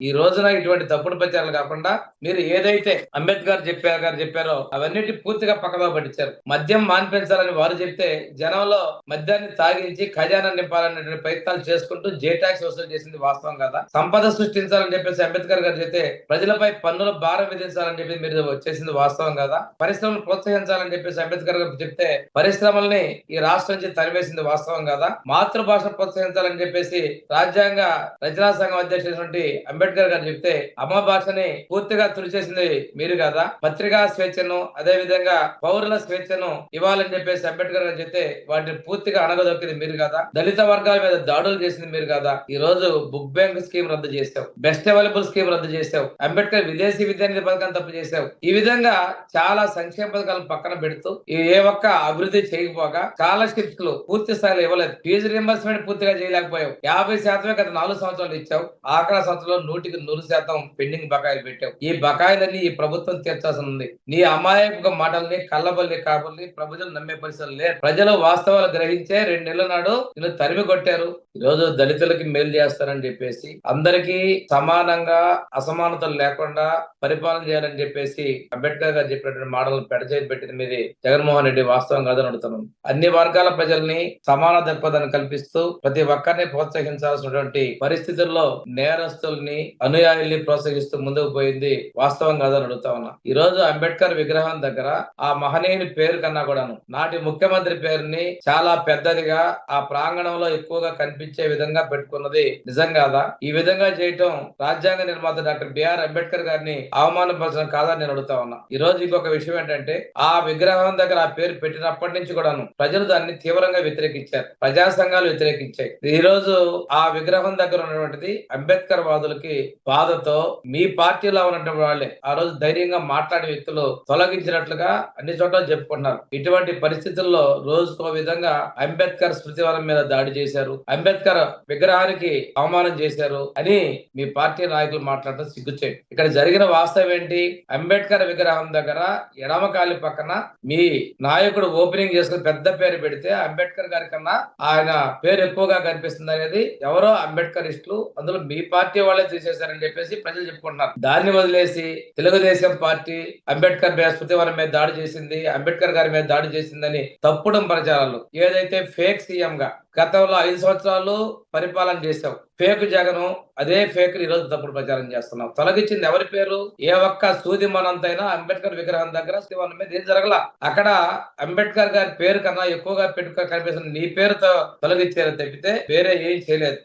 ఈ రోజున ఇటువంటి తప్పుడు ప్రచారాలు కాకుండా మీరు ఏదైతే అంబేద్కర్ చెప్పారు గారు చెప్పారో అవన్నిటి పూర్తిగా పక్కదో పట్టించారు. మద్యం మాన్పించాలని వారు చెప్తే జనంలో మద్యాన్ని తాగించి ఖజానా నింపాలనేటువంటి ప్రయత్నాలు చేసుకుంటూ జే ట్యాక్స్ వసూలు చేసింది వాస్తవం కదా? సంపద సృష్టించాలని చెప్పేసి అంబేద్కర్ గారు చెప్తే ప్రజలపై పన్నుల భారం విధించాలని చెప్పి మీరు చేసింది వాస్తవం కదా? పరిశ్రమలు ప్రోత్సహించాలని చెప్పేసి అంబేద్కర్ గారు చెప్తే పరిశ్రమల్ని ఈ రాష్ట్రం నుంచి తరివేసింది వాస్తవం కదా? మాతృభాష ప్రోత్సహించాలని చెప్పేసి రాజ్యాంగ రచనా సంఘం అధ్యక్షుడు అంబేద్కర్ అంబేద్కర్ గారు చెప్తే అమ్మ భాషని పూర్తిగా తుడిచేసింది మీరు కదా? పత్రికా స్వేచ్ఛను అదే విధంగా పౌరుల స్వేచ్ఛను ఇవ్వాలని చెప్పేసి అంబేద్కర్ గారు చెప్తే వాటిని పూర్తిగా అణగదొక్కింది మీరు కదా? దళిత వర్గాల మీద దాడులు చేసింది మీరు కదా? ఈ రోజు బుక్ బ్యాంక్ స్కీమ్ రద్దు చేసావు బెస్ట్ అవైలబుల్ స్కీమ్ రద్దు చేస్తావు అంబేద్కర్ విదేశీ విద్యానిధి పథకం తప్పు చేసావు ఈ విధంగా చాలా సంక్షేమ పథకాలను పక్కన పెడుతూ ఏ ఒక్క అభివృద్ధి చేయకపోగా స్కాలర్షిప్స్లు పూర్తి స్థాయిలో ఇవ్వలేదు. ఫీజు రింబర్స్మెంట్ పూర్తిగా చేయలేకపోయావు. యాభై శాతమే గత నాలుగు సంవత్సరాలు ఇచ్చావు. ఆఖరా సంవత్సరంలో నూటికి నూరు శాతం పెండింగ్ బకాయిలు పెట్టావు. ఈ బకాయిలన్నీ ఈ ప్రభుత్వం తీర్చాల్సి ఉంది నీ అమాయక మాటల్ని కళ్ళబల్లి కాపుల్ని ప్రజలు నమ్మే పరిస్థితులు లేరు ప్రజలు వాస్తవాలు గ్రహించే రెండు నెలల నాడు నిన్ను తరిమి కొట్టారు. ఈ రోజు దళితులకి మేలు చేస్తారని చెప్పేసి అందరికీ సమానంగా అసమానతలు లేకుండా పరిపాలన చేయాలని చెప్పేసి అంబేద్కర్ గారు చెప్పినటువంటి మాటలు పెడచేసి పెట్టింది మీద జగన్మోహన్ రెడ్డి వాస్తవం కాదని అడుగుతున్నాం. అన్ని వర్గాల ప్రజల్ని సమాన దృక్పథాన్ని కల్పిస్తూ ప్రతి ఒక్కరిని ప్రోత్సహించాల్సినటువంటి పరిస్థితుల్లో నేరస్తుల్ని అనుయాయుల్ని ప్రోత్సహిస్తూ ముందుకు పోయింది వాస్తవం కాదని అడుగుతా ఉన్నా. ఈ రోజు అంబేద్కర్ విగ్రహం దగ్గర ఆ మహనీయుని పేరు కన్నా కూడాను నాటి ముఖ్యమంత్రి పేరుని చాలా పెద్దదిగా ఆ ప్రాంగణంలో ఎక్కువగా కనిపించే విధంగా పెట్టుకున్నది నిజం కాదా? ఈ విధంగా చేయటం రాజ్యాంగ నిర్మాత డాక్టర్ బిఆర్ అంబేద్కర్ గారిని అవమానపరచడం కాదని నేను అడుగుతా ఉన్నా. ఈ రోజు ఇంకొక విషయం ఏంటంటే ఆ విగ్రహం దగ్గర ఆ పేరు పెట్టినప్పటి నుంచి కూడాను ప్రజలు దాన్ని తీవ్రంగా వ్యతిరేకించారు. ప్రజా సంఘాలు వ్యతిరేకించాయి. ఈ రోజు ఆ విగ్రహం దగ్గర ఉన్నటువంటిది అంబేద్కర్ వాదులకి బాధతో మీ పార్టీలో ఉన్నటువంటి వాళ్ళే ఆ రోజు ధైర్యంగా మాట్లాడే వ్యక్తులు తొలగించినట్లుగా అన్ని చోట్ల చెప్పుకుంటున్నారు ఇటువంటి పరిస్థితుల్లో రోజుకో విధంగా అంబేద్కర్ స్మృతివనం మీద దాడి చేశారు. అంబేద్కర్ విగ్రహానికి అవమానం చేశారు అని మీ పార్టీ నాయకులు మాట్లాడటం సిగ్గుచేయండి ఇక్కడ జరిగిన వాస్తవం ఏంటి? అంబేద్కర్ విగ్రహం దగ్గర ఎడమకాలి పక్కన మీ నాయకుడు ఓపెనింగ్ చేసుకుని పెద్ద పేరు పెడితే అంబేద్కర్ గారి కన్నా ఆయన పేరు ఎక్కువగా కనిపిస్తుంది అనేది ఎవరో అంబేద్కర్ ఇస్టులు అందులో మీ పార్టీ వాళ్ళే చేశారని చెప్పేసి ప్రజలు చెప్పుకుంటున్నారు. దాన్ని వదిలేసి తెలుగుదేశం పార్టీ అంబేద్కర్ మీద మీద దాడి చేసింది అంబేద్కర్ గారి మీద దాడి చేసిందని తప్పుడు ప్రచారాలు. ఏదైతే ఫేక్ సీఎం గా గతంలో ఐదు సంవత్సరాలు పరిపాలన చేశావు ఫేక్ జగను అదే ఫేక్ ఈ రోజు తప్పుడు ప్రచారం చేస్తున్నావు. తొలగించింది ఎవరి పేరు? ఏ ఒక్క సూది మనంతైనా అంబేద్కర్ విగ్రహం దగ్గర శివన్ మీద ఏం జరగల? అక్కడ అంబేద్కర్ గారి పేరు కన్నా ఎక్కువగా పెట్టుకో కనిపిస్తుంది నీ పేరుతో తొలగించారు తప్పితే వేరే ఏం చేయలేదు.